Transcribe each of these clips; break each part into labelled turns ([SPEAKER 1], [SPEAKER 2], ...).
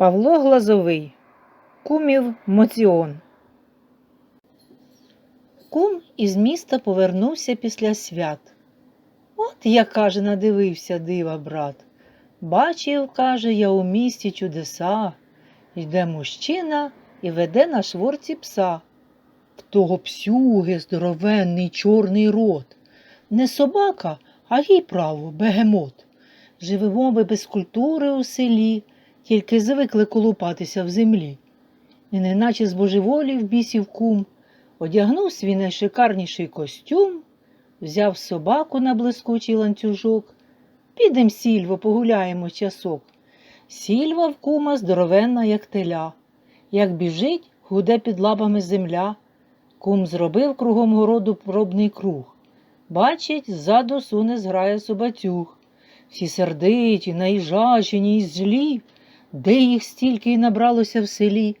[SPEAKER 1] Павло Глазовий Кумів Моціон Кум із міста повернувся після свят. От я, каже, надивився дива, брат. Бачив, каже, я у місті чудеса. Йде мужчина і веде на шворці пса. В того псюги здоровенний чорний рот. Не собака, а їй право, бегемот. Живемо ми без культури у селі, тільки звикли колупатися в землі. І неначе з божеволів бісів кум, одягнув свій найшикарніший костюм, взяв собаку на блискучий ланцюжок. Підем сільво, погуляємо часок. Сільва в кума здоровенна, як теля. Як біжить, гуде під лапами земля. Кум зробив кругом городу пробний круг. Бачить, ззаду суне зграє собацюг. Всі сердиті, наїжачені й злі, де їх стільки й набралося в селі.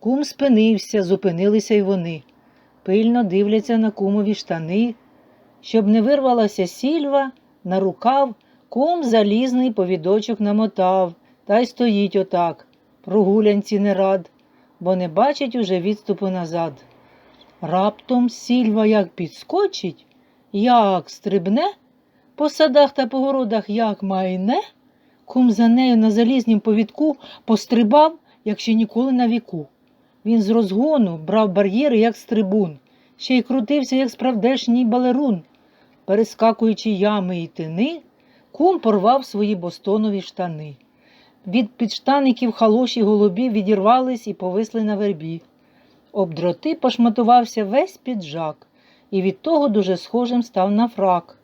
[SPEAKER 1] Кум спинився, зупинилися й вони. Пильно дивляться на кумові штани. Щоб не вирвалася сільва, на рукав кум залізний повідочок намотав, та й стоїть отак, прогулянці не рад, бо не бачить уже відступу назад. Раптом сільва як підскочить, як стрибне, по садах та по городах як майне, кум за нею на залізнім повідку пострибав, як ще ніколи на віку. Він з розгону брав бар'єри, як стрибун, ще й крутився, як справдешній балерун. Перескакуючи ями й тини, кум порвав свої бостонові штани. Від підштаників халоші голубі відірвались і повисли на вербі. Об дроти пошматувався весь піджак, і від того дуже схожим став на фрак.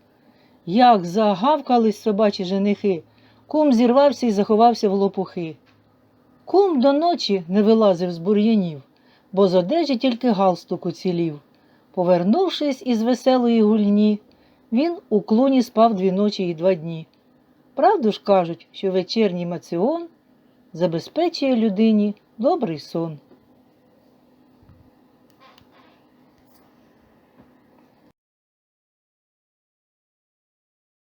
[SPEAKER 1] Як загавкались собачі женихи, кум зірвався і заховався в лопухи. Кум до ночі не вилазив з бур'янів, бо з одежі тільки галстук уцілів. Повернувшись із веселої гульні, він у клуні спав дві ночі і два дні. Правду ж кажуть, що вечірній маціон забезпечує людині добрий сон.